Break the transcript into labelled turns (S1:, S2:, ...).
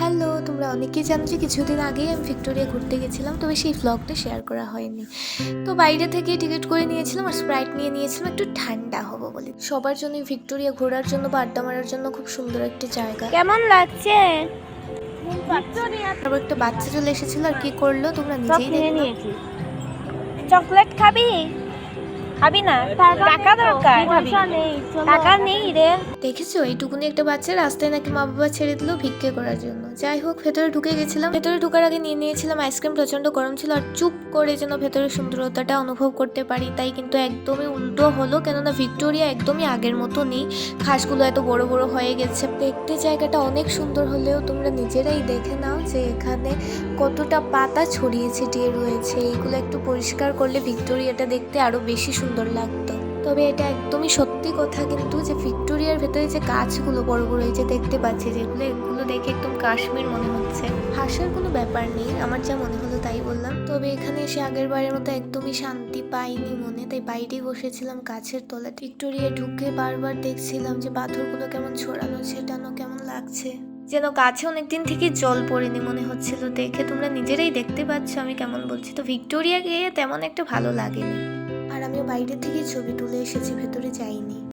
S1: Hello তোমরা অনেকেই জানো যে কিছুদিন আগেই আমি ভিক্টোরিয়া ঘুরতে গেছিলাম তবে সেই ভ্লগটা শেয়ার করা হয়নি। তো বাইরে থেকে টিকিট করে নিয়েছিলাম আর স্প্রাইট নিয়ে নিয়েছিলাম একটু ঠান্ডা হব বলে। সবার জন্য ভিক্টোরিয়া ঘোরার জন্য বা আড্ডা মারার জন্য খুব সুন্দর একটা জায়গা।
S2: কেমন লাগছে?
S1: তারপর একটা বাচ্চা চলে এসেছিল আর কি করল তোমরা নিজেই দেখো
S2: চকলেট খাবি? খাবি না টাকা দরকার টাকা নেই রে।
S1: দেখেছ এইটুকুনি একটা বাচ্চা রাস্তায় নাকি মা বাবা ছেড়ে দিল ভিক্ষে করার জন্য। যাই হোক ভেতরে ঢুকে গেছিলাম। ভেতরে ঢুকার আগে নিয়ে নিয়েছিলাম আইসক্রিম প্রচণ্ড গরম ছিল আর চুপ করে যেন ভেতরের সুন্দরতাটা অনুভব করতে পারি। তাই কিন্তু একদমই উল্টো হলো কেননা ভিক্টোরিয়া একদমই আগের মতো নেই। ঘাসগুলো এত বড় বড় হয়ে গেছে। দেখতে জায়গাটা অনেক সুন্দর হলেও তোমরা নিজেরাই দেখে নাও যে এখানে কতটা পাতা ছড়িয়ে ছিটিয়ে রয়েছে। এইগুলো একটু পরিষ্কার করলে ভিক্টোরিয়াটা দেখতে আরও বেশি সুন্দর লাগতো। তবে এটা একদমই সত্যি কথা কিন্তু যে ভিক্টোরিয়ার ভেতরে যে গাছগুলো বড় বড় এই যে দেখতে পাচ্ছি, যেগুলো এগুলো দেখে একদম কাশ্মীর মনে হচ্ছে। হাসার কোনো ব্যাপার নেই, আমার যা মনে হলো তাই বললাম। তবে এখানে এসে আগের বারের মতো একদমই শান্তি পাইনি মনে। তাই বাইরেই বসেছিলাম গাছের তলায়। ভিক্টোরিয়া ঢুকে বারবার দেখছিলাম যে পাথরগুলো কেমন ছড়ানো, ছেটানো, কেমন লাগছে। যেন গাছে অনেকদিন থেকে জল পড়েনি মনে হচ্ছিল। দেখে তোমরা নিজেরাই দেখতে পাচ্ছ আমি কেমন বলছি। তো ভিক্টোরিয়া গিয়ে তেমন একটা ভালো লাগেনি। আর আমিও বাইরে থেকে ছবি তুলে এসেছি ভেতরে যাইনি।